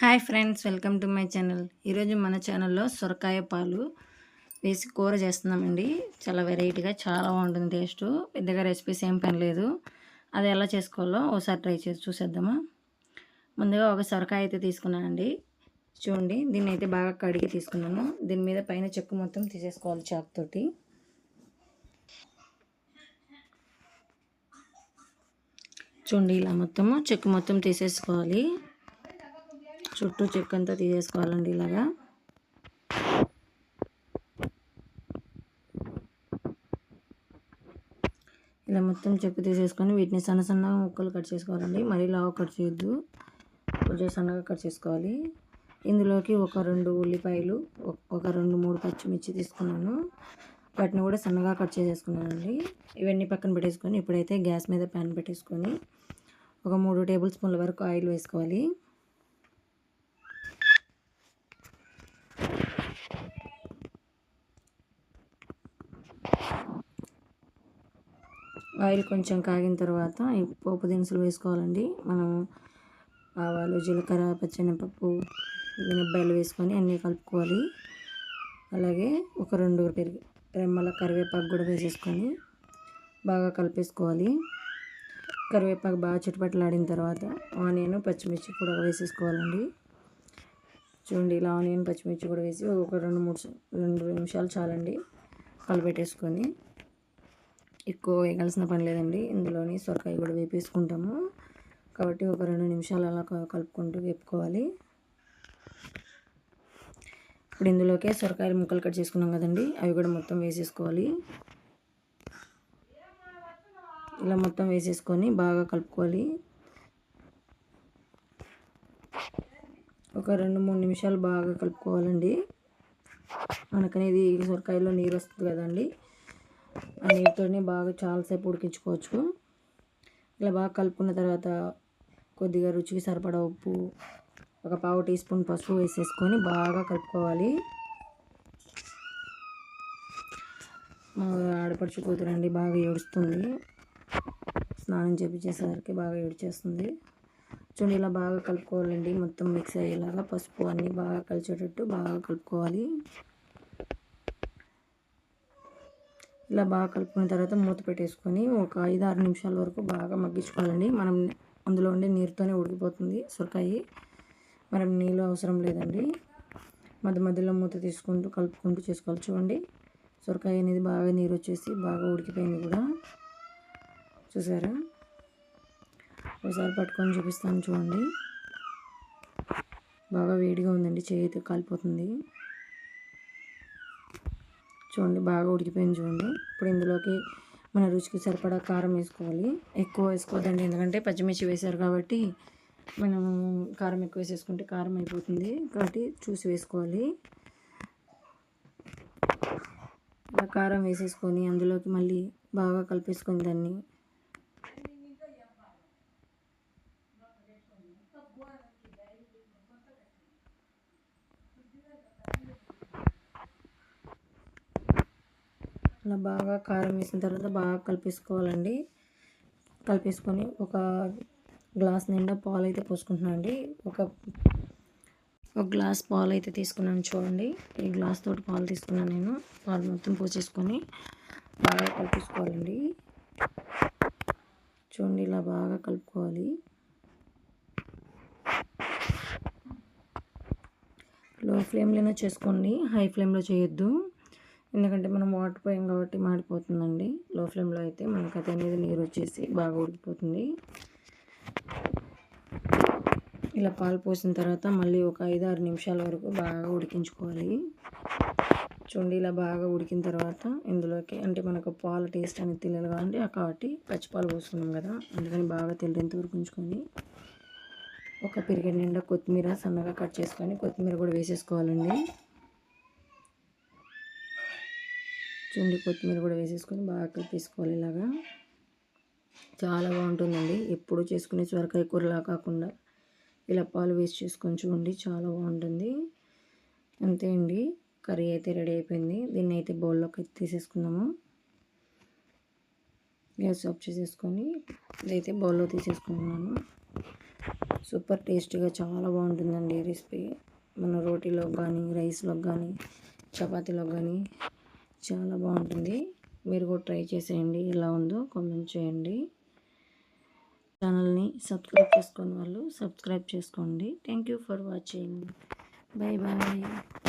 Hi friends welcome to my channel. ఈరోజు మన ఛానల్లో సొరకాయ పాలు వేసి కూర చేస్తున్నామండి. చాలా వెరైటీగా చాలా బాగుంటుంది టేస్ట్. పెద్దగా రెసిపీస్ ఏం పని లేదు. అది ఎలా చేసుకోవాలో ఒకసారి ట్రై చేసి చూసేద్దామా? ముందుగా ఒక సొరకాయ అయితే తీసుకున్నానండి. చూడండి దీన్ని అయితే బాగా కడిగి తీసుకున్నాను. దీని మీద పైన చెక్కు మొత్తం తీసేసుకోవాలి చాకుతోటి చూడండి ఇలా మొత్తము చెక్కు మొత్తం తీసేసుకోవాలి. చుట్టూ చెక్క అంతా తీసేసుకోవాలండి ఇలాగా. ఇలా మొత్తం చెక్కు తీసేసుకొని వీటిని సన్న సన్నగా ముక్కలు కట్ చేసుకోవాలండి. మరీ లావు కట్ చేయొద్దు. కొంచెం సన్నగా కట్ చేసుకోవాలి. ఇందులోకి ఒక రెండు ఉల్లిపాయలు ఒక రెండు మూడు పచ్చిమిర్చి తీసుకున్నాను. వాటిని కూడా సన్నగా కట్ చేసేసుకున్నానండి. ఇవన్నీ పక్కన పెట్టేసుకొని ఇప్పుడైతే గ్యాస్ మీద ప్యాన్ పెట్టేసుకొని ఒక మూడు టేబుల్ స్పూన్ల వరకు ఆయిల్ వేసుకోవాలి. ఆయిల్ కొంచెం కాగిన తర్వాత ఈ పోపు దినుసులు వేసుకోవాలండి. మనం ఆవాలు జీలకర్ర పచ్చెనపప్పు మినప్పాయలు వేసుకొని అన్నీ కలుపుకోవాలి. అలాగే ఒక రెండు రెమ్మల కరివేపాకు కూడా వేసేసుకొని బాగా కలిపేసుకోవాలి. కరివేపాకు బాగా చుట్టుపట్లాడిన తర్వాత ఆనియన్ పచ్చిమిర్చి కూడా వేసేసుకోవాలండి. చూడండి ఇలా ఆనియన్ పచ్చిమిర్చి కూడా వేసి ఒక రెండు మూడు రెండు నిమిషాలు చాలండి. కలిపెట్టేసుకొని ఎక్కువ వేయాల్సిన పని లేదండి. ఇందులోని సొరకాయ కూడా వేపేసుకుంటాము. కాబట్టి ఒక రెండు నిమిషాలు అలా కలుపుకుంటూ వేపుకోవాలి. ఇప్పుడు ఇందులోకే సొరకాయలు ముక్కలు కట్ చేసుకున్నాం కదండి. అవి కూడా మొత్తం వేసేసుకోవాలి. ఇలా మొత్తం వేసేసుకొని బాగా కలుపుకోవాలి. ఒక రెండు మూడు నిమిషాలు బాగా కలుపుకోవాలండి. మనకనేది సొరకాయలో నీరు వస్తుంది కదండి. ఆ నీటితోనే బాగా చాలాసేపు ఉడికించుకోవచ్చు. ఇలా బాగా కలుపుకున్న తర్వాత కొద్దిగా రుచికి సరిపడా ఉప్పు ఒక పావు టీ స్పూన్ పసుపు వేసేసుకొని బాగా కలుపుకోవాలి. మా ఆడపడుచు కూతురండి బాగా ఏడుస్తుంది. స్నానం చేపించేసరికి బాగా ఏడ్చేస్తుంది. చూడండి ఇలా బాగా కలుపుకోవాలండి. మొత్తం మిక్స్ అయ్యేలాగా పసుపు అన్నీ బాగా కలిసేటట్టు బాగా కలుపుకోవాలి. ఇలా బాగా కలుపుకున్న తర్వాత మూత పెట్టేసుకొని ఒక ఐదు ఆరు నిమిషాల వరకు బాగా మగ్గించుకోవాలండి. మనం అందులో ఉండే నీరుతోనే ఉడికిపోతుంది సొరకాయి. మనం నీళ్ళు అవసరం లేదండి. మధ్య మధ్యలో మూత తీసుకుంటూ కలుపుకుంటూ చేసుకోవాలి. చూడండి సొరకాయ అనేది బాగా నీరు వచ్చేసి బాగా ఉడికిపోయింది కూడా. చూసారా? ఒకసారి పట్టుకొని చూపిస్తాను చూడండి. బాగా వేడిగా ఉందండి. చేతి కాలిపోతుంది. చూడండి బాగా ఉడికిపోయింది చూడండి. ఇప్పుడు ఇందులోకి మన రుచికి సరిపడా కారం వేసుకోవాలి. ఎక్కువ వేసుకోవద్దండి ఎందుకంటే పచ్చిమిర్చి వేశారు కాబట్టి మనం కారం ఎక్కువ వేసేసుకుంటే కారం అయిపోతుంది. కాబట్టి చూసి వేసుకోవాలి. ఇలా కారం వేసేసుకొని అందులోకి మళ్ళీ బాగా కలిపేసుకొని దాన్ని అలా బాగా కారం వేసిన తర్వాత బాగా కలిపేసుకోవాలండి. కలిపేసుకొని ఒక గ్లాస్ నిండా పాలు అయితే పోసుకుంటున్నాను అండి. ఒక ఒక గ్లాస్ పాలు అయితే తీసుకున్నాను చూడండి. ఈ గ్లాస్ తోటి పాలు తీసుకున్నాను నేను. పాలు మొత్తం పోసేసుకొని బాగా కలిపేసుకోవాలండి. చూడండి ఇలా బాగా కలుపుకోవాలి. లో ఫ్లేమ్లోనే చేసుకోండి. హై ఫ్లేమ్లో చేయొద్దు. ఎందుకంటే మనం వాటర్ పోయాం కాబట్టి మాడిపోతుందండి. లో ఫ్లేమ్లో అయితే మనకు అది అనేది నీరు వచ్చేసి బాగా ఉడికిపోతుంది. ఇలా పాలు పోసిన తర్వాత మళ్ళీ ఒక ఐదు ఆరు నిమిషాల వరకు బాగా ఉడికించుకోవాలి. చూడండి ఇలా బాగా ఉడికిన తర్వాత ఇందులోకి అంటే మనకు పాలు టేస్ట్ అనేది తెలియాలి కాబట్టి కాబట్టి పచ్చిపాలు పోసుకున్నాం కదా అందుకని బాగా తెలియంత వరకు ఉంచుకొని ఒక పిరిగడి నిండా కొత్తిమీర సన్నగా కట్ చేసుకొని కొత్తిమీర కూడా వేసేసుకోవాలండి. చుండి కొత్తిమీర కూడా వేసేసుకొని బాగా కలిపేసుకోవాలి ఇలాగా. చాలా బాగుంటుందండి. ఎప్పుడు చేసుకునే సొరకాయ కూరలా కాకుండా ఇలా పాలు వేస్ట్ చేసుకొని చూడండి చాలా బాగుంటుంది. అంతే అండి. కర్రీ అయితే రెడీ అయిపోయింది. దీన్ని అయితే బౌల్లోకి తీసేసుకున్నాము. గ్యాస్ ఆఫ్ చేసేసుకొని ఇదైతే బౌల్లో తీసేసుకుంటున్నాను. సూపర్ టేస్టీగా చాలా బాగుంటుందండి రెసిపీ. మన రోటీలో కానీ రైస్లో కానీ చపాతీలో కానీ చాలా బాగుంటుంది. మీరు కూడా ట్రై చేసేయండి. ఎలా ఉందో కామెంట్ చేయండి. ఛానల్ని సబ్స్క్రైబ్ చేసుకున్న వాళ్ళు సబ్స్క్రైబ్ చేసుకోండి. Thank you for watching. Bye bye